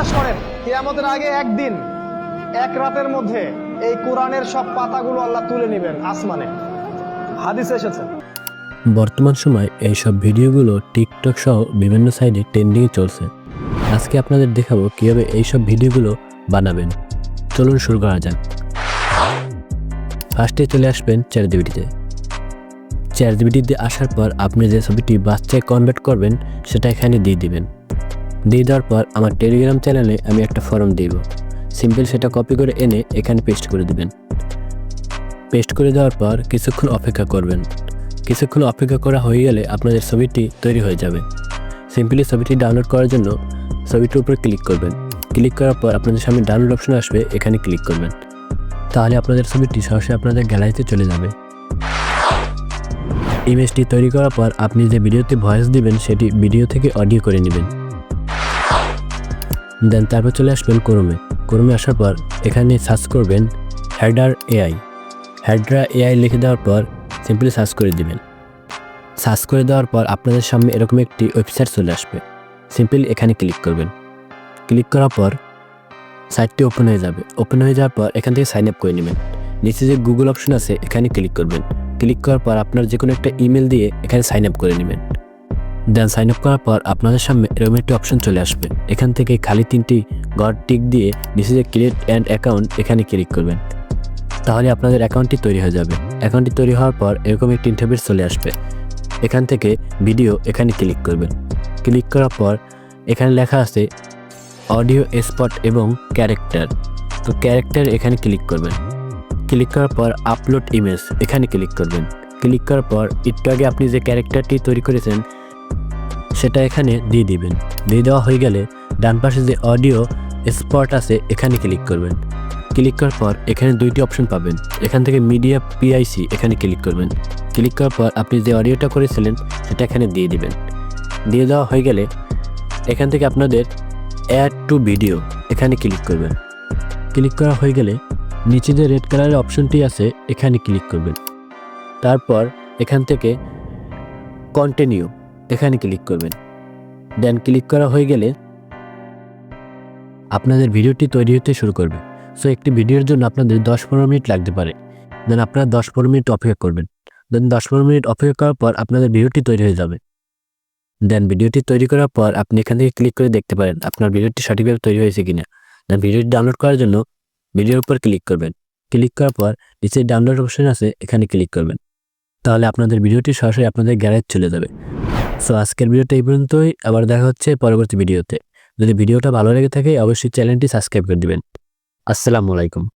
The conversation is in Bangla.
বিশ্বাস করেন, কিয়ামতের আগে একদিন, এক রাতের মধ্যে এই কোরআনের সব পাতাগুলো আল্লাহ তুলে নেবেন আসমানে। হাদিস এসেছে। বর্তমান সময় এইসব ভিডিওগুলো টিকটক সহ বিভিন্ন সাইডে ট্রেন্ডিংয়ে চলছে। আজকে আপনাদের দেখাবো কীভাবে এইসব ভিডিওগুলো বানাবেন। চলুন শুরু করা যাক। ফার্স্টে চলে আসবেন চ্যাট জিবিটিতে আসার পর আপনি যে ছবিটি বাচ্চায় কনভার্ট করবেন, সেটা এখানে দিয়ে দিবেন। দিয়ে দেওয়ার পর আমার টেলিগ্রাম চ্যানেলে আমি একটা ফর্ম দিব। সিম্পল সেটা কপি করে এনে এখানে পেস্ট করে দেবেন। পেস্ট করে দেওয়ার পর কিছুক্ষণ অপেক্ষা করবেন। কিছুক্ষণ অপেক্ষা করা হয়ে গেলে আপনাদের ছবিটি তৈরি হয়ে যাবে। সিম্পলি ছবিটি ডাউনলোড করার জন্য ছবিটির উপর ক্লিক করবেন। ক্লিক করার পর আপনাদের সামনে ডাউনলোড অপশন আসবে, এখানে ক্লিক করবেন। তাহলে আপনাদের ছবিটি সরাসরি আপনাদের গ্যালারিতে চলে যাবে। ইমেজটি তৈরি করার পর আপনি যে ভিডিওতে ভয়েস দিবেন, সেটি ভিডিও থেকে অডিও করে নেবেন। দেন তারপর চলে আসবেন ক্রমে ক্রমে আসার পর এখানে সার্চ করবেন হ্যাডার এআই হ্যাডরা এআই লিখে দেওয়ার পর সিম্পলি সার্চ করে দিবেন। সার্চ করে দেওয়ার পর আপনাদের সামনে এরকম একটি ওয়েবসাইট চলে আসবে। সিম্পলি এখানে ক্লিক করবেন। ক্লিক করার পর সাইটটি ওপেন হয়ে যাবে। ওপেন হয়ে যাওয়ার পর এখান থেকে সাইন আপ করে নেবেন। নিচে যে গুগল অপশন আছে, এখানে ক্লিক করবেন। ক্লিক করার পর আপনার যে কোনো একটা ইমেল দিয়ে এখানে সাইন আপ করে নেবেন। দেন সাইন আপ করার পর আপনাদের সামনে এরকম একটি অপশন চলে আসবে। এখান থেকে খালি তিনটি গড টিক দিয়ে নিচে যে ক্রিয়েট অ্যান্ড অ্যাকাউন্ট এখানে ক্লিক করবেন। তাহলে আপনাদের অ্যাকাউন্টটি তৈরি হয়ে যাবে। অ্যাকাউন্টটি তৈরি হওয়ার পর এরকম একটি ইন্টারভিউ চলে আসবে। এখান থেকে ভিডিও এখানে ক্লিক করবেন। ক্লিক করার পর এখানে লেখা আছে অডিও স্পট এবং ক্যারেক্টার তো ক্যারেক্টার এখানে ক্লিক করবেন। ক্লিক করার পর আপলোড ইমেজ এখানে ক্লিক করবেন। ক্লিক করার পর একটু আগে আপনি যে ক্যারেক্টারটি তৈরি করেছেন সেটা এখানে দিয়ে দিবেন। দিয়ে দেওয়া হয়ে গেলে ডান পাশে যে অডিও স্পট আছে, এখানে ক্লিক করবেন। ক্লিক করার পর এখানে দুইটি অপশন পাবেন। এখান থেকে মিডিয়া পিআইসি এখানে ক্লিক করবেন। ক্লিক করার পর আপনি যে অডিওটা করেছিলেন, সেটা এখানে দিয়ে দিবেন। দিয়ে দেওয়া হয়ে গেলে এখান থেকে আপনাদের অ্যাড টু ভিডিও এখানে ক্লিক করবেন। ক্লিক করা হয়ে গেলে নিচে যে রেড কালারের অপশনটি আছে, এখানে ক্লিক করবেন। তারপর এখান থেকে কন্টিনিউ। এখানে ক্লিক করবেন। দেন ক্লিক করা হয়ে গেলে আপনাদের ভিডিওটি তৈরি হতে শুরু করবে। সো, একটি ভিডিওর জন্য আপনাদের দশ পনেরো মিনিট লাগতে পারে। দেন আপনারা দশ পনেরো মিনিট অপেক্ষা করবেন। দেন দশ পনেরো মিনিট অপেক্ষা করার পর আপনাদের ভিডিওটি তৈরি হয়ে যাবে। দেন ভিডিওটি তৈরি করার পর আপনি এখান থেকে ক্লিক করে দেখতে পারেন আপনার ভিডিওটি সঠিকভাবে তৈরি হয়েছে কিনা। দেন ভিডিওটি ডাউনলোড করার জন্য ভিডিওর উপর ক্লিক করবেন। ক্লিক করার পর নিচে ডাউনলোড অপশন আছে, এখানে ক্লিক করবেন। তাহলে আপনাদের ভিডিওটি সরাসরি আপনাদের গ্যারেজ চলে যাবে। সো আজকের ভিডিওটা এই পর্যন্তই। আবার দেখা হচ্ছে পরবর্তী ভিডিওতে। যদি ভিডিওটা ভালো লেগে থাকে, অবশ্যই চ্যানেলটি সাবস্ক্রাইব করে দেবেন। আসসালামু আলাইকুম।